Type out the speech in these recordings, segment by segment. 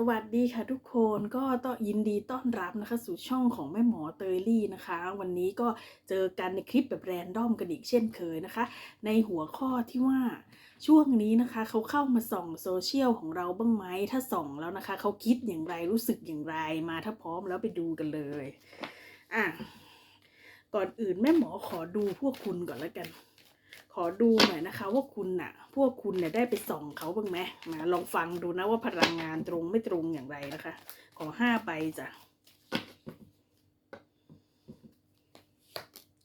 สวัสดีค่ะทุกคนก็ต้องยินดีต้อนรับนะคะ สู่ช่องของแม่หมอเตยลี่นะคะ วันนี้ก็เจอกันในคลิปแบบแรนดอมกันอีกเช่นเคยนะคะ ในหัวข้อที่ว่าช่วงนี้นะคะเขาเข้ามาส่องโซเชียลของเราบ้างไหมถ้าส่องแล้วนะคะเขาคิดอย่างไรรู้สึกอย่างไรมาถ้าพร้อมแล้วไปดูกันเลยอะก่อนอื่นแม่หมอขอดูพวกคุณก่อนแล้วกัน อดูหน่อยนะคะ ว่าคุณน่ะ พวกคุณเนี่ยได้ไปส่องเขาบ้างไหมมาลองฟังดูนะว่าพลังงานตรงไม่ตรงอย่างไรนะคะ ขอห้าใบจ้ะ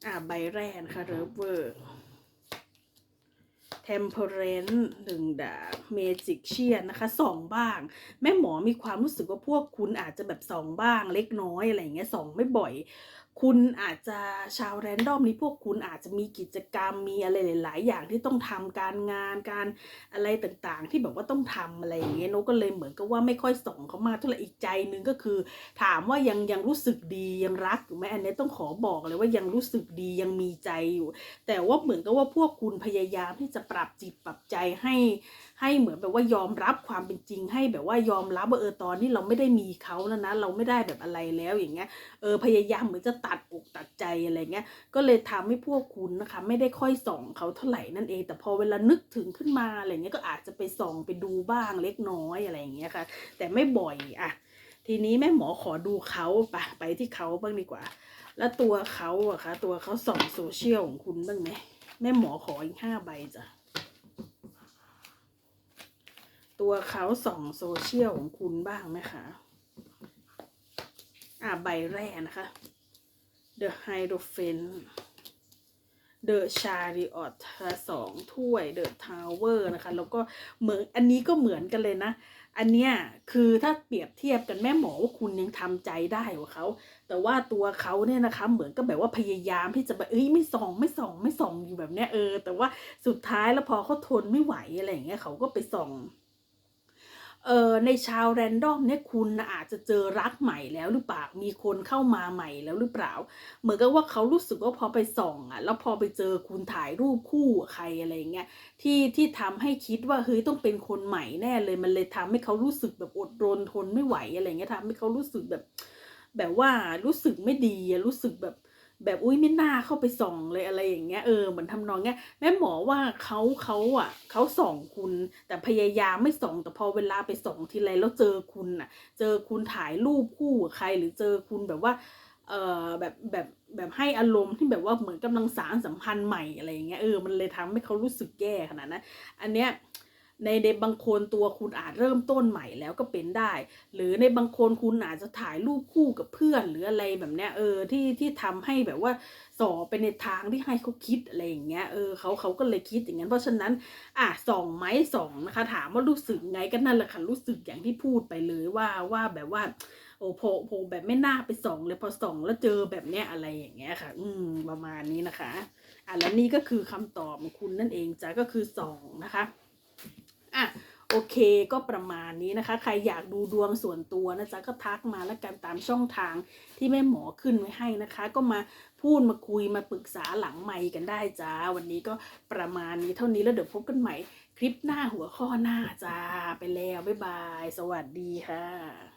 อ่าใบแรกนะคะเรเวอร์ Temperance หนึ่งดาบ Magic เชียนนะคะส่องบ้าง แม่หมอมีความรู้สึกว่าพวกคุณอาจจะแบบส่องบ้างเล็กน้อยอะไรอย่างเงี้ยส่องไม่บ่อย คุณอาจจะชาวแรนดอมนี้พวกคุณอาจจะมีกิจกรรมมีอะไรหลาย ๆ อย่างที่ต้องทำการงานการอะไรต่างๆ ที่แบบว่าต้องทำอะไรอย่างเงี้ยโนก็เลยเหมือนกับว่าไม่ค่อยส่งเขามาเท่าไหร่อีกใจนึงก็คือ ถามว่ายังยังรู้สึกดียังรักอยู่ไหมอันนี้ต้องขอบอกเลยว่ายังรู้สึกดียังมีใจอยู่ แต่ว่าเหมือนกับว่าพวกคุณพยายามที่จะปรับจิตปรับใจให้ให้เหมือนแบบว่ายอมรับความเป็นจริง ให้แบบว่ายอมรับว่าเออตอนนี้เราไม่ได้มีเขาแล้วนะ เราไม่ได้แบบอะไรแล้วอย่างเงี้ยเออพยายามเหมือนจะตัดอกตัดใจอะไรเงี้ย ก็เลยทำให้พวกคุณนะคะ ไม่ได้ค่อยส่องเขาเท่าไหร่นั่นเอง แต่พอเวลานึกถึงขึ้นมาอะไรเงี้ยก็อาจจะไปส่องไปดูบ้างเล็กน้อยอะไรอย่างเงี้ยค่ะ แต่ไม่บ่อยอะทีนี้แม่หมอขอดูเขาไปไปที่เขาบ้างดีกว่า แล้วตัวเขาอะคะตัวเขาส่องโซเชียลของคุณบ้างไหมแม่หมอขออีกห้าใบจ้ะตัวเขาส่องโซเชียลของคุณบ้างไหมคะ อ่าใบแรกนะคะ The Hierophant The Chariot สองถ้วย The Tower นะคะ แล้วก็เหมือนอันนี้ก็เหมือนกันเลยนะ อันเนี้ยคือถ้าเปรียบเทียบกันแม่หมอว่าคุณยังทำใจได้กว่าเขา แต่ว่าตัวเขาเนี่ยนะคะเหมือนก็แบบว่าพยายามที่จะแบบเอ้ยไม่ส่องไม่ส่องไม่ส่องอยู่แบบเนี้ยเออ แต่ว่าสุดท้ายแล้วพอเขาทนไม่ไหวอะไรอย่างเงี้ยเขาก็ไปส่อง เออในชาวแรนดอมเนี่ยคุณอาจจะเจอรักใหม่แล้วหรือเปล่า มีคนเข้ามาใหม่แล้วหรือเปล่า เหมือนกับว่าเขารู้สึกว่าพอไปส่องอะ แล้วพอไปเจอคุณถ่ายรูปคู่ใครอะไรเงี้ยที่ที่ทำให้คิดว่าเฮ้ยต้องเป็นคนใหม่แน่เลยมันเลยทำให้เขารู้สึกแบบอดรนทนไม่ไหวอะไรเงี้ยทำให้เขารู้สึกแบบ แบบว่ารู้สึกไม่ดีรู้สึกแบบ แบบอุ้ยไม่น่าเข้าไปส่องเลยอะไรอย่างเงี้ยเออเหมือนทำนองเงี้ยแม่หมอว่าเขาเขาอะเขาส่องคุณ แต่พยายามไม่ส่องแต่พอเวลาไปส่องทีไรแล้วเจอคุณอะ เจอคุณถ่ายรูปคู่กับใครหรือเจอคุณแบบว่าเออแบบแบบแบบให้อารมณ์ที่แบบว่าเหมือนกำลังสารสัมพันธ์ใหม่อะไรอย่างเงี้ยเออมันเลยทำให้เขารู้สึกแย่ขนาดนั้นอันเนี้ย ในในบางคนตัวคุณอาจเริ่มต้นใหม่แล้วก็เป็นได้ หรือในบางคนคุณอาจจะถ่ายรูปคู่กับเพื่อน หรืออะไรแบบเนี้ยเออที่ที่ทำให้แบบว่าส่อไปในทางที่ให้เขาคิดอะไรอย่างเงี้ยเออเขาเขาก็เลยคิดอย่างนั้น เพราะฉะนั้นอะส่องไหมส่องนะคะ ถามว่ารู้สึกไงก็นั่นแหละค่ะรู้สึกอย่างที่พูดไปเลยว่าว่าแบบว่าโอ้โพโพแบบไม่น่าไปส่องเลยพอส่องแล้วเจอแบบเนี้ยอะไรอย่างเงี้ยค่ะ อืมประมาณนี้นะคะ อะแล้วนี่ก็คือคำตอบของคุณนั่นเองจ้ะก็คือส่องนะคะ อะโอเคก็ประมาณนี้นะคะ ใครอยากดูดวงส่วนตัวนะจ๊ะก็ทักมาแล้วกันตามช่องทางที่แม่หมอขึ้นไว้ให้นะคะ ก็มาพูดมาคุยมาปรึกษาหลังไมค์กันได้จ้า วันนี้ก็ประมาณนี้เท่านี้แล้วเดี๋ยวพบกันใหม่ คลิปหน้าหัวข้อหน้าจ้าไปแล้วบ๊ายบาย สวัสดีค่ะ